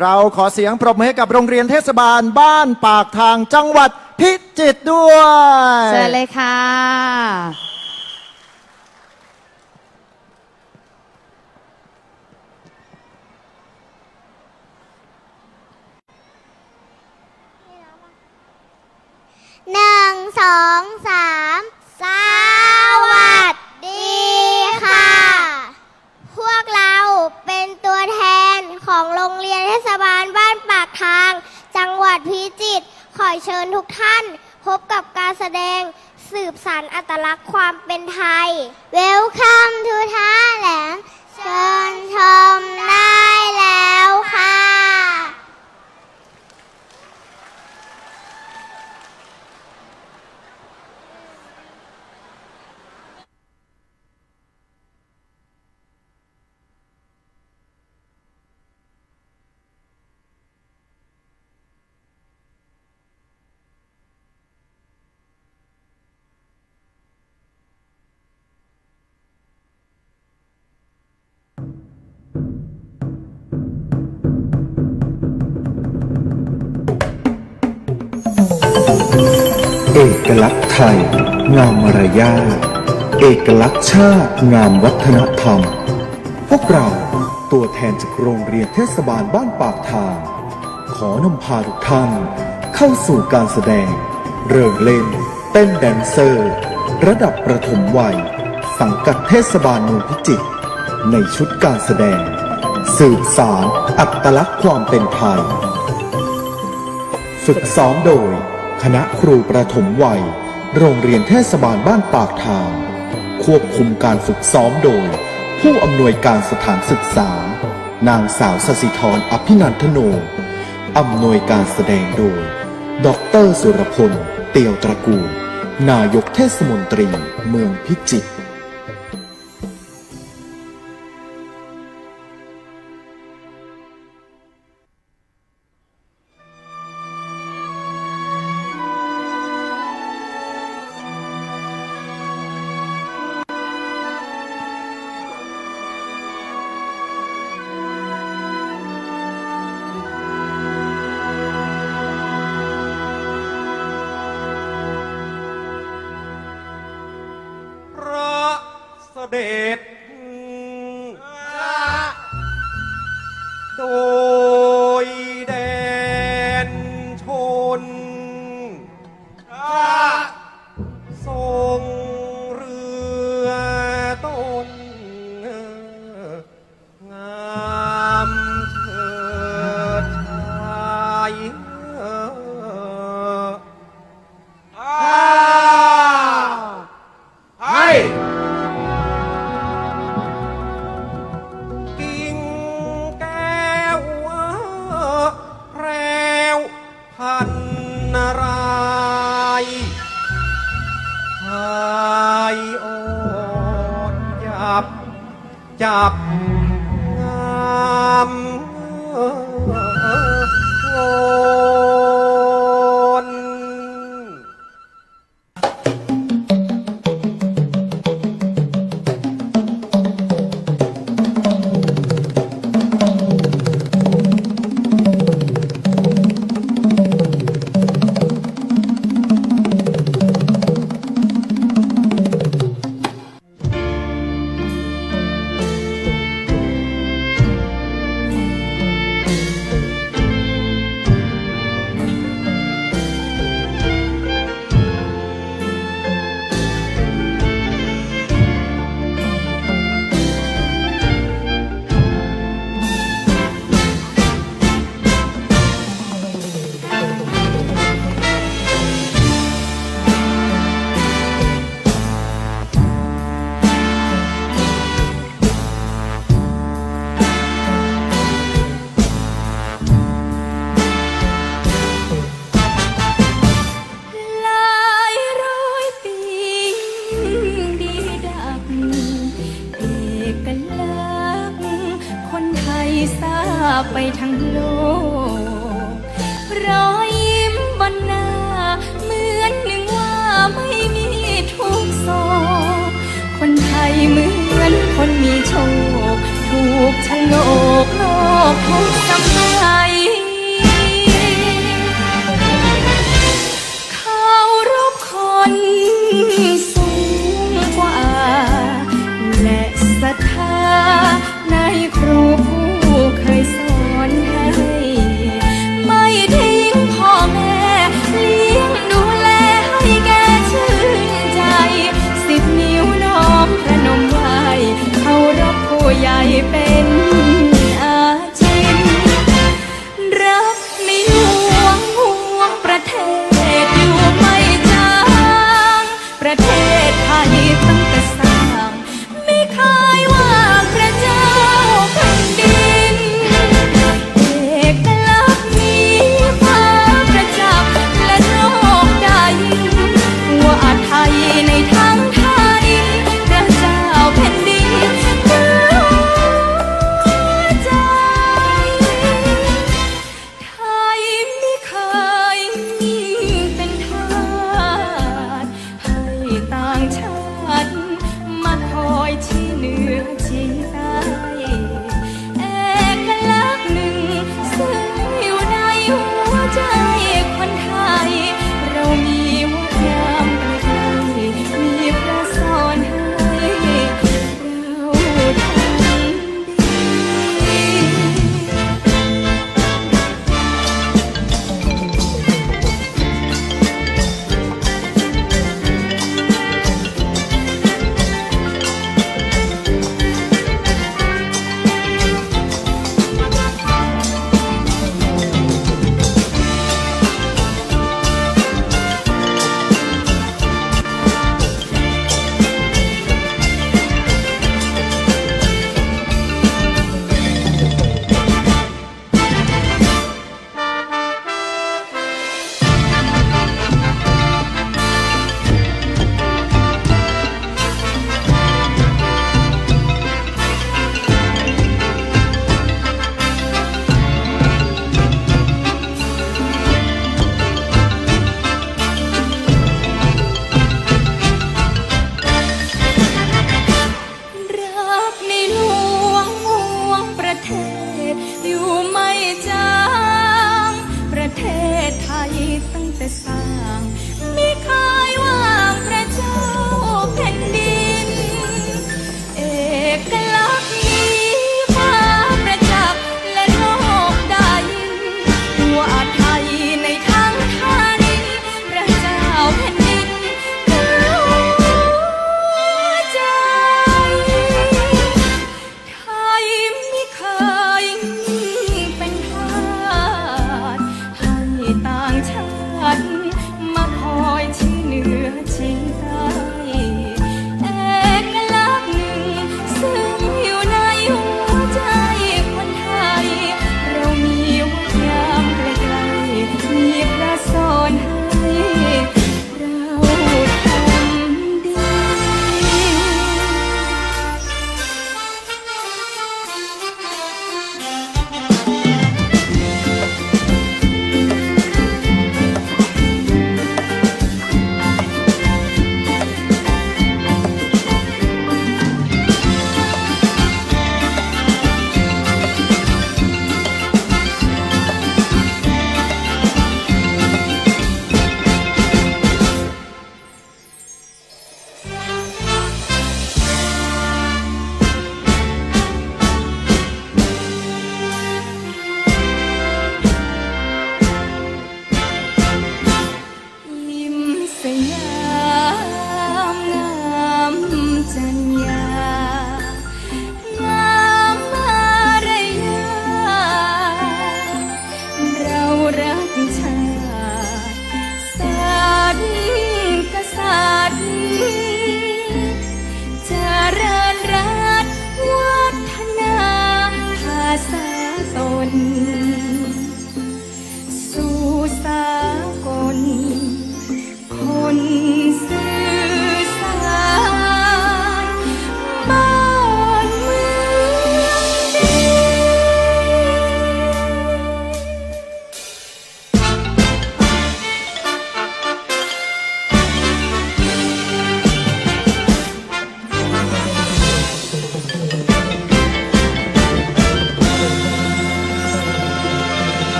เราขอเสียงปรบมือให้กับโรงเรียนเทศบาลบ้านปากทางจังหวัดพิจิตรด้วยเชิญเลยค่ะ หนึ่งสองสามสวัสดีค่ะพ วกเราเป็นตัวแทนของโรงเรียนเทศบาลบ้านปากทาง จังหวัดพิจิตรขอเชิญทุกท่าน พบกับการแสดงสืบสานอัตลักษณ์ความเป็นไทย Welcome to Thailand เอกลักษณ์ไทย งามมารยาทเอกลักษณ์ชาติงามวัฒนธรรม พวกเราตัวแทนจากโรงเรียนเทศบาลบ้านปากทาง ขอนำพาทุกท่านเข้าสู่การแสดง เริ่มเล่น เต้นแดนเซอร์ ระดับประถมวัย สังกัดเทศบาลเมืองพิจิตรในชุดการแสดง สืบสารอัตลักษณ์ความเป็นไทย ฝึกซ้อมโดย คณะครูประถมวัย โรงเรียนเทศบาลบ้านปากทาง ควบคุมการฝึกซ้อมโดย ผู้อำนวยการสถานศึกษา นางสาวสสิธรอภินันทโนอำนวยการแสดงโดย ดรสุรพล เตียวตระกูล นายกเทศมนตรี เมืองพิจิตร เสด็จ จั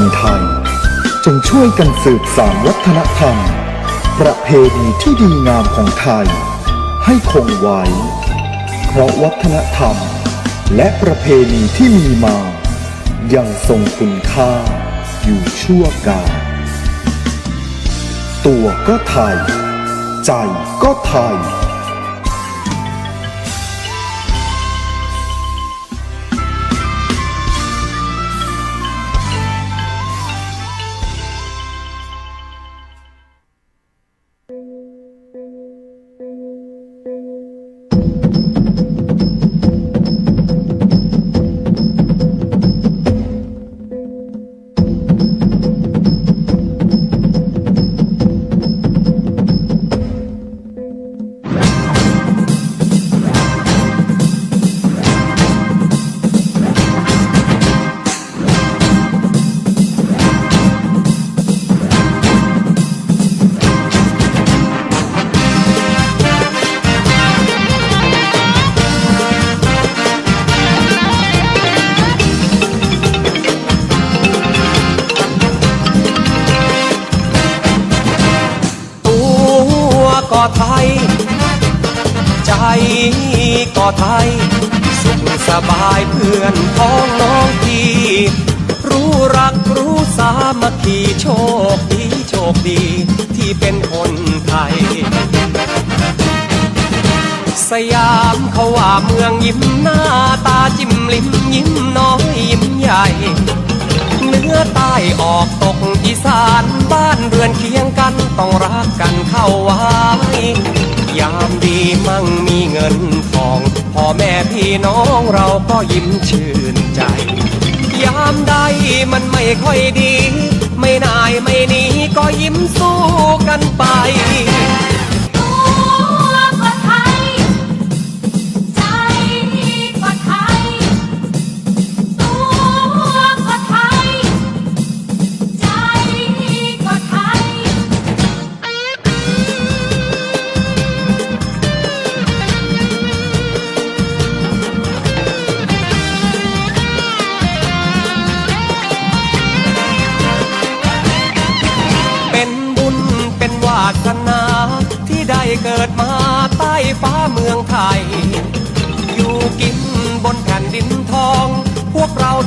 คนไทย จงช่วยกันสืบสานวัฒนธรรม ประเพณีที่ดีงามของไทย ให้คงไว้ เพราะวัฒนธรรม และประเพณีที่มีมายังทรงคุณค่าอยู่ชั่วกาลตัวก็ไทย ใจก็ไทย ใจก็ไทย สุขสบายเพื่อนพ้องน้องพี่รู้รักรู้สามัคคีโชคดีโชคดีที่เป็นคนไทย สยามเขาว่าเมืองยิ้มหน้าตาจิ้มลิ้มยิ้มน้อยยิ้มใหญ่เหนือใต้ออกตกอีสานบ้านเรือนเคียงกันต้องรักกันเข้าไว้ ยามดีมั่งมีเงินทองพ่อแม่พี่น้องเราก็ยิ้มชื่นใจ ยามใดมันไม่ค่อยดี ไม่นายไม่หนีก็ยิ้มสู้กันไป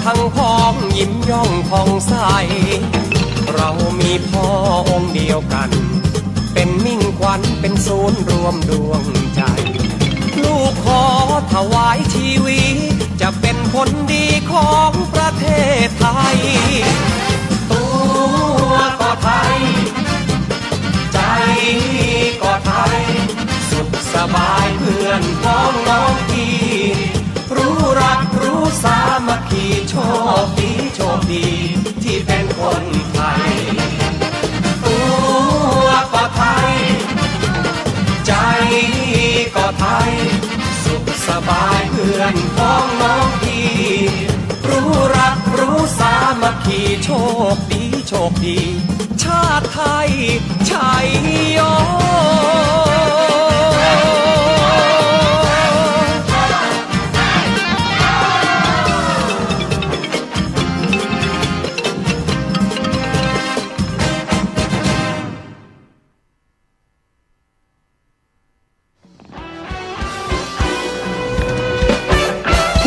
ทั้งพ้องยิ้มย่องผ่องใส เรามีพ่อองค์เดียวกัน เป็นมิ่งขวัญเป็นศูนย์รวมดวงใจ ลูกขอถวายชีวิตจะเป็นคนดีของประเทศไทย ตัวก็ไทย ใจก็ไทย สุขสบายเพื่อนพ้องน้องพี่รู้รัก สามัคคีโชคดีโชคดีที่เป็นคนไทย ตัวก็ไทย ใจก็ไทย สุขสบายเพื่อนพ้องน้องพี่รู้รักรู้สามัคคีโชคดีโชคดี ชาติไทยชัยโย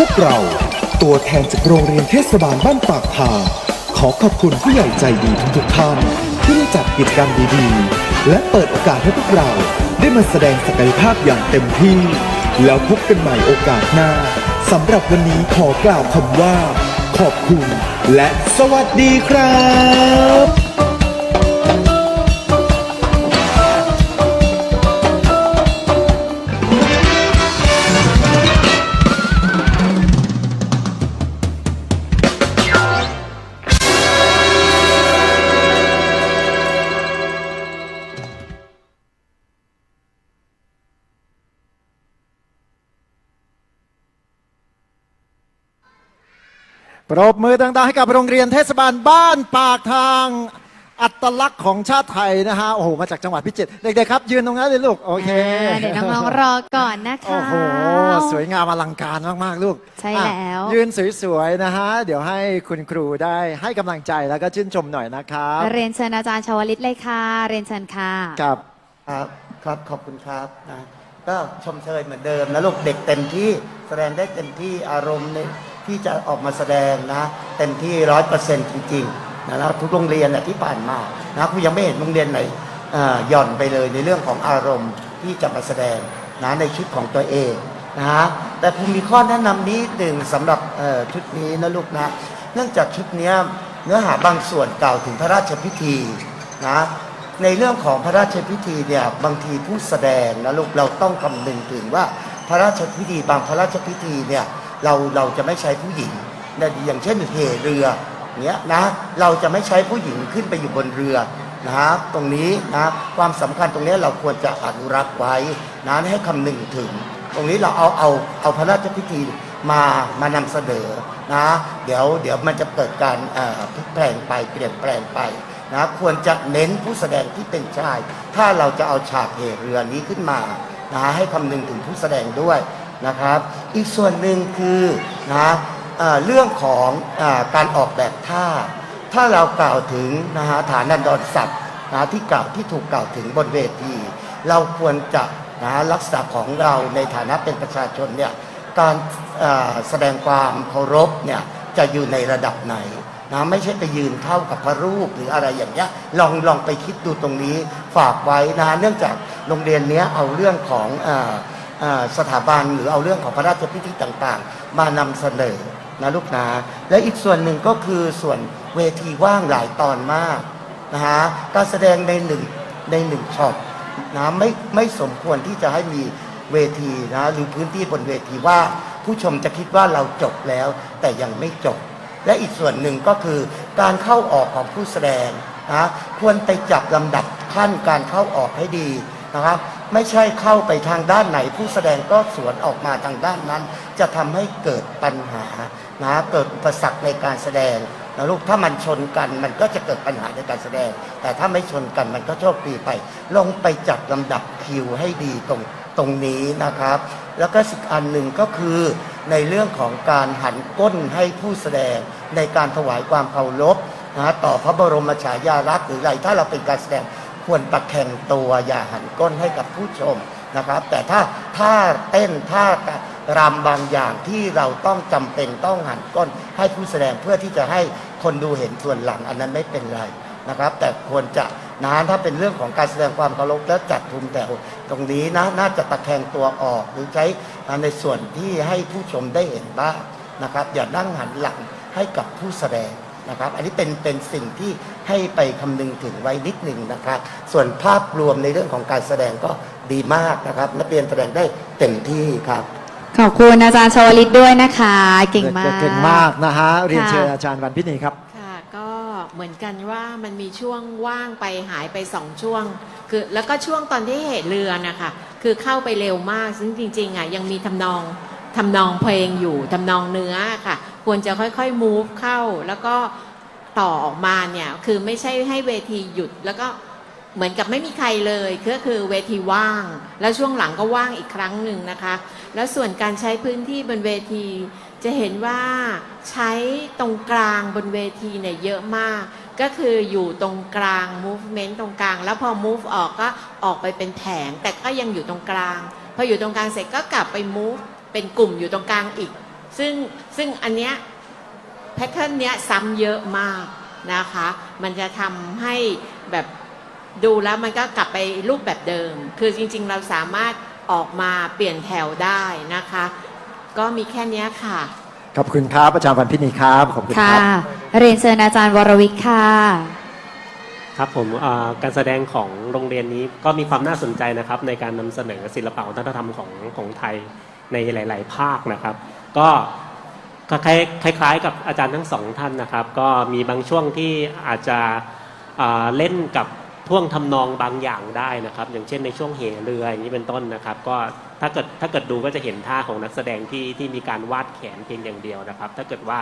วกเรา ตัวแทนจากโรงเรียนเทศบาลบ้านปากทางขอขอบคุณผู้ใหญ่ใจดีทุกท่านที่ได้จัดกิจกรรมดีๆ และเปิดโอกาสให้พวกเราได้มาแสดงศักยภาพอย่างเต็มที่ แล้วพบกันใหม่โอกาสหน้าสำหรับวันนี้ขอกล่าวคำว่า ขอบคุณ และสวัสดีครับ ปรบมือดังๆให้กับโรงเรียนเทศบาลบ้านปากทาง อัตลักษณ์ของชาติไทยนะฮะโอ้โหมาจากจังหวัดพิจิตรเด็กๆครับ ยืนตรงนั้นเลยลูก โอเคอ่าเดี๋ยวน้องๆรอก่อนนะคะ โอ้โห สวยงามอลังการมากๆลูกใช่อะแล้ว ยืนสวยๆนะฮะ เดี๋ยวให้คุณครูได้ให้กำลังใจแล้วก็ชื่นชมหน่อยนะครับ เรียนเชิญอาจารย์ชวลิตเลยค่ะ เรียนเชิญค่ะกับ ครับครับขอบคุณครับนะก็ชมเชยเหมือนเดิมนะลูกเด็กเต็มที่แสดงได้เต็มที่อารมณ์ใน ที่จะออกมาแสดงนะเต็มที่ร้อยเปอร์เซ็นต์จริงๆนะครับทุกโรงเรียนน่ะที่ผ่านมานะคุณยังไม่เห็นโรงเรียนไหนหย่อนไปเลยในเรื่องของอารมณ์ที่จะมาแสดงนะในชุดของตัวเองนะฮะแต่ผมมีข้อแนะนำนี้หนึ่งสำหรับชุดนี้นะลูกนะเนื่องจากชุดเนี้ยเนื้อหาบางส่วนกล่าวถึงพระราชพิธีนะในเรื่องของพระราชพิธีเนี่ยบางทีผู้แสดงนะลูกเราต้องคำนึงถึงว่าพระราชพิธีบางพระราชพิธีเนี่ย เราเราจะไม่ใช้ผู้หญิงนะอย่างเช่นเหเรือเนี้ยนะเราจะไม่ใช้ผู้หญิงขึ้นไปอยู่บนเรือนะตรงนี้นะความสำคัญตรงนี้เราควรจะอนุรักษ์ไว้นะให้คำนึงถึง ตรงนี้เราเอาเอาเอาพระราชพิธีมามานำเสนอนะเดี๋ยวเดี๋ยวมันจะเกิดการเอ่อพลิกแปลงไปเปลี่ยนแปลงไปนะควรจะเน้นผู้แสดงที่เป็นชาย ถ้าเราจะเอาฉากเหเรือนี้ขึ้นมานะให้คำนึงถึงผู้แสดงด้วย นะครับ อีกส่วนหนึ่งคือนะเอเรื่องของอการออกแบบท่า ถ้าเรากล่าวถึงนะฮะฐานันดรศัพท์นะที่กล่าวที่ถูกกล่าวถึงบนเวที เราควรจะนะลักษณะของเราในฐานะเป็นประชาชนเนี่ยการแสดงความเคารพเนี่ยจะอยู่ในระดับไหนนะไม่ใช่ไปยืนเท่ากับพระรูปหรืออะไรอย่างเงี้ยลองลองไปคิดดูตรงนี้ฝากไว้นะเนื่องจากโรงเรียนเนี้ยเอาเรื่องของอ สถาบันหรือเอาเรื่องของพระราชพิธีต่างๆ มานำเสนอนะลูกนะและอีกส่วนหนึ่งก็คือส่วนเวทีว่างหลายตอนมากนะฮะการแสดงในหนึ่งในหนึ่งช็อตนะไม่ไม่สมควรที่จะให้มีเวทีนะหรือพื้นที่บนเวทีว่าผู้ชมจะคิดว่าเราจบแล้ว แต่ยังไม่จบ และอีกส่วนหนึ่งก็คือการเข้าออกของผู้แสดงนะควรไปจับลำดับขั้นการเข้าออกให้ดี นะครับ ไม่ใช่เข้าไปทางด้านไหน ผู้แสดงก็สวนออกมาทางด้านนั้น จะทำให้เกิดปัญหานะเกิดอุปสรรคในการแสดงนะลูกถ้ามันชนกันมันก็จะเกิดปัญหาในการแสดง แต่ถ้าไม่ชนกันมันก็โชคดีไป ลงไปจัดลำดับคิวให้ดีตรงตรงนี้นะครับ แล้วก็สิกอันหนึ่งก็คือในเรื่องของการหันก้นให้ผู้แสดงในการถวายความเคารพนะต่อพระบรมฉายาลักษณ์หรืออะไรถ้าเราเป็นการแสดง ควรตะแคงตัวอย่าหันก้นให้กับผู้ชมนะครับ แต่ถ้าถ้าเต้นท่ารำบางอย่างที่เราต้องจำเป็นต้องหันก้นให้ผู้แสดงเพื่อที่จะให้คนดูเห็นส่วนหลังอันนั้นไม่เป็นไรนะครับ แต่ควรจะนะถ้าเป็นเรื่องของการแสดงความเคารพและจัดทุมแถวตรงนี้นะน่าจะตะแคงตัวออกหรือใช้ในส่วนที่ให้ผู้ชมได้เห็นบ้างนะครับ อย่านั่งหันหลังให้กับผู้แสดง นะครับ อันนี้เป็นเป็นสิ่งที่ให้ไปคำนึงถึงไว้นิดหนึ่งนะครับ ส่วนภาพรวมในเรื่องของการแสดงก็ดีมากนะครับ นักเรียนแสดงได้เต็มที่ครับ ขอบคุณอาจารย์ชวลิตด้วยนะคะ เก่งมาก เก่งมากนะฮะเรียนค่ะเชิญอาจารย์วันพินีครับค่ะก็เหมือนกันว่ามันมีช่วงว่างไปหายไปสองช่วง คือแล้วก็ช่วงตอนที่เหตุเรือนะคะคือเข้าไปเร็วมากซึ่งจริงๆอะยังมีทำนองทำนองเพลงอยู่ทำนองเนื้อค่ะ ควรจะค่อยๆ move เข้า แล้วก็ต่อออกมาเนี่ย คือไม่ใช่ให้เวทีหยุดแล้วก็เหมือนกับไม่มีใครเลยก็คือเวทีว่าง แล้วช่วงหลังก็ว่างอีกครั้งหนึ่งนะคะ แล้วส่วนการใช้พื้นที่บนเวที จะเห็นว่าใช้ตรงกลางบนเวทีเนี่ยเยอะมาก ก็คืออยู่ตรงกลาง movement ตรงกลาง แล้วพอ move ออกก็ออกไปเป็นแผง แต่ก็ยังอยู่ตรงกลาง พออยู่ตรงกลางเสร็จก็กลับไป move เป็นกลุ่มอยู่ตรงกลางอีก ซึ่งซึ่งอันเนี้ยแพทเทิร์นเนี้ยซ้ำเยอะมากนะคะ มันจะทำให้แบบดูแล้วมันก็กลับไปรูปแบบเดิม คือจริงๆเราสามารถออกมาเปลี่ยนแถวได้นะคะ ก็มีแค่เนี้ยค่ะ ขอบคุณครับอาจารย์วันพินีครับ ขอบคุณคค่ะ รับ เรียนเชิญอาจารย์วรวิทย์ค่ะ ครับผมเอ่อการแสดงของโรงเรียนนี้ก็มีความน่าสนใจนะครับในการนำเสนอศิลปะวัฒนธรรมของของไทยในหลาย ๆ ภาคนะครับ ก็คล้ายๆกับอาจารย์ทั้งสองท่านนะครับ ก็มีบางช่วงที่อาจจะเล่นกับท่วงทำนองบางอย่างได้นะครับ อย่างเช่นในช่วงเหเรืออย่างนี้เป็นต้นนะครับ ก็ถ้าเกิดถ้าเกิดดูก็จะเห็นท่าของนักแสดงที่ที่มีการวาดแขนเพียงอย่างเดียวนะครับ ถ้าเกิดว่า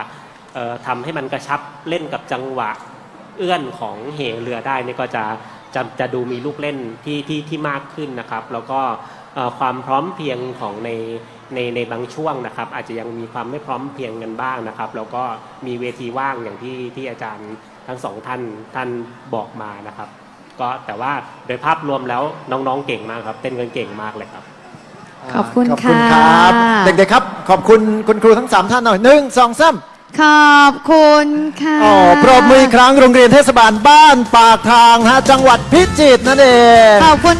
เอ่อทำให้มันกระชับเล่นกับจังหวะเอื้อนของเหเรือได้นี่ก็จะจะจะดูมีลูกเล่นที่ที่ที่มากขึ้นนะครับ แล้วก็ความพร้อมเพียงของใน ในในบางช่วงนะครับ อาจจะยังมีความไม่พร้อมเพรียงกันบ้างนะครับ แล้วก็มีเวทีว่างอย่างที่ที่อาจารย์ทั้งสองท่านท่านบอกมานะครับ ก็แต่ว่าโดยภาพรวมแล้วน้องๆเก่งมากครับ เต้นกันเก่งมากเลยครับ ขอบคุณขอบคุณค่ะครับเด็กๆครับ ขอบคุณคุณครูทั้งสามท่านหน่อยหนึ่งสองสามขอบคุณค่ะ อ๋อปรบมืออีกครั้งโรงเรียนเทศบาลบ้านปากทางฮะจังหวัดพิจิตรนั่นเอง ขอบคุณ